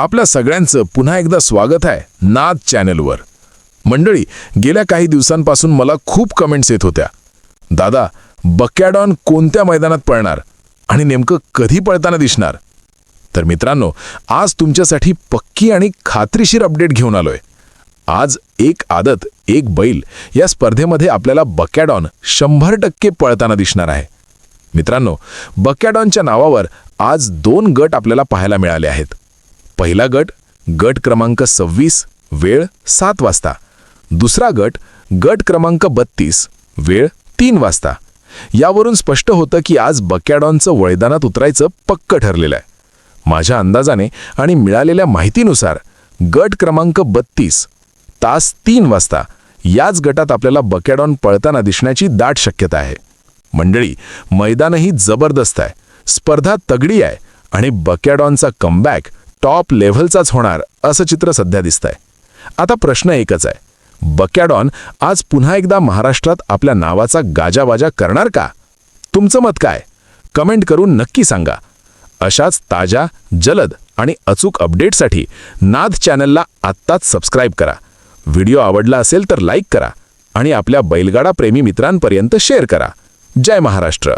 आपल्या सगळ्यांचं पुन्हा एकदा स्वागत आहे नाद चॅनलवर. मंडळी गेल्या काही दिवसांपासून मला खूप कमेंट्स येत होत्या. दादा बक्याडॉन कोणत्या मैदानात पळणार? आणि नेमकं कधी पळताना दिसणार? तर मित्रांनो आज तुमच्यासाठी पक्की आणि खात्रीशीर अपडेट घेऊन आलोय. आज एक आदत एक बैल या स्पर्धेमध्ये आपल्याला बकॅडॉन शंभर टक्के पळताना दिसणार आहे. मित्रांनो बकॅडॉनच्या नावावर आज दोन गट आपल्याला पाहायला मिळाले आहेत. पहिला गट गट क्रमांक सव्वीस वेळ सात वाजता. दुसरा गट गट क्रमांक बत्तीस वेळ तीन वाजता. यावरून स्पष्ट होतं की आज बकॅडॉनचं वळदानात उतरायचं पक्क ठरलेलं आहे. माझ्या अंदाजाने आणि मिळालेल्या माहितीनुसार गट क्रमांक बत्तीस तास तीन वाजता याच गटात आपल्याला बकॅडॉन पळताना दिसण्याची दाट शक्यता आहे. मंडळी मैदानही जबरदस्त आहे. स्पर्धा तगडी आहे आणि बकॅडॉनचा कमबॅक टॉप लेव्हलचाच होणार असं चित्र सध्या दिसतंय. आता प्रश्न एकच आहे बकॅडॉन आज पुन्हा एकदा महाराष्ट्रात आपल्या नावाचा गाजावाजा करणार का? तुमचं मत काय? कमेंट करून नक्की सांगा. अशाच ताज्या जलद आणि अचूक अपडेटसाठी नाद चॅनलला आत्ताच सबस्क्राईब करा. व्हिडिओ आवडला असेल तर लाईक करा आणि आपल्या बैलगाडा प्रेमी मित्रांपर्यंत शेअर करा. जय महाराष्ट्र!